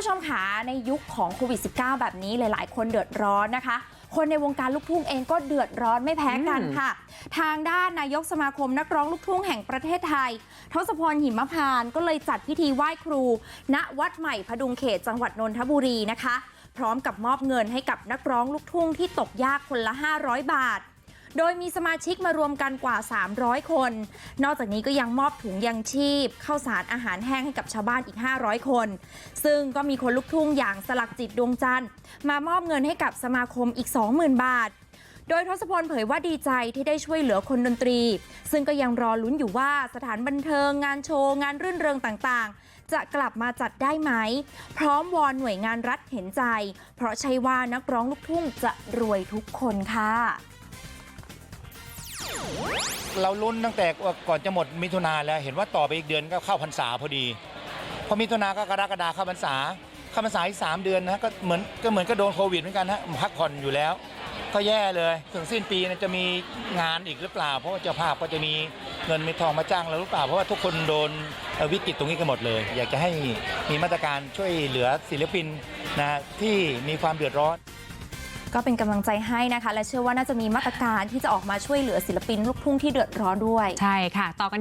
ผู้ชมขาในยุคของโควิด -19 แบบนี้หลาย ๆ คนเดือดร้อนนะคะ คนในวงการลูกทุ่งเองก็เดือดร้อนไม่แพ้กันค่ะ ทางด้านนายกสมาคมนักร้องลูกทุ่งแห่งประเทศไทย ทศพรหิมพานต์ก็เลยจัดพิธีไหว้ครู ณวัดใหม่พดุงเขตจังหวัดนนทบุรีนะคะ พร้อมกับมอบเงินให้กับนักร้องลูกทุ่งที่ตกยากคนละ 500 บาท โดยมีสมาชิกมารวมกันกว่า 300 คน นอกจากนี้ก็ยังมอบถุงยังชีพข้าวสารอาหารแห้งให้กับชาวบ้านอีก 500 คน ซึ่งก็มีคนลุกทุ่งอย่างสลักจิตดวงจันทร์ มามอบเงินให้กับสมาคมอีก 20,000 บาทโดยทศพลเผยว่าดีใจที่ได้ช่วยเหลือคนดนตรี ซึ่งก็ยังรอลุ้นอยู่ว่าสถานบันเทิงงานโชว์งานรื่นเริงต่างๆ จะกลับมาจัดได้ไหม พร้อมวอนหน่วยงานรัฐเห็นใจ เพราะใช่ว่านักร้องลูกทุ่งจะรวยทุกคนค่ะ เราลุ้นตั้งแต่ก่อนจะหมดมิถุนาแล้วเห็นว่าต่อไปอีกเดือนก็เข้าพรรษาพอดีพอมิถุนาก็กรกฎาเข้าพรรษาเข้าพรรษาอีกสามเดือนนะก็เหมือนก็เหมือนก็โดนโควิดเหมือนกันฮะพักผ่อนอยู่แล้ว ก็แย่เลยถึงสิ้นปีจะมีงานอีกหรือเปล่า เพราะว่าเจ้าภาพก็จะมีเงินมีทองมาจ้างเราหรือเปล่าเพราะว่าทุกคนโดนวิกฤตตรงนี้กันหมดเลย อยากจะให้มีมาตรการช่วยเหลือศิลปินนะที่มีความเดือดร้อน ก็เป็นกำลังใจให้นะคะ และเชื่อว่าน่าจะมีมาตรการที่จะออกมาช่วยเหลือศิลปินลูกทุ่งที่เดือดร้อนด้วยใช่ค่ะต่อกันที่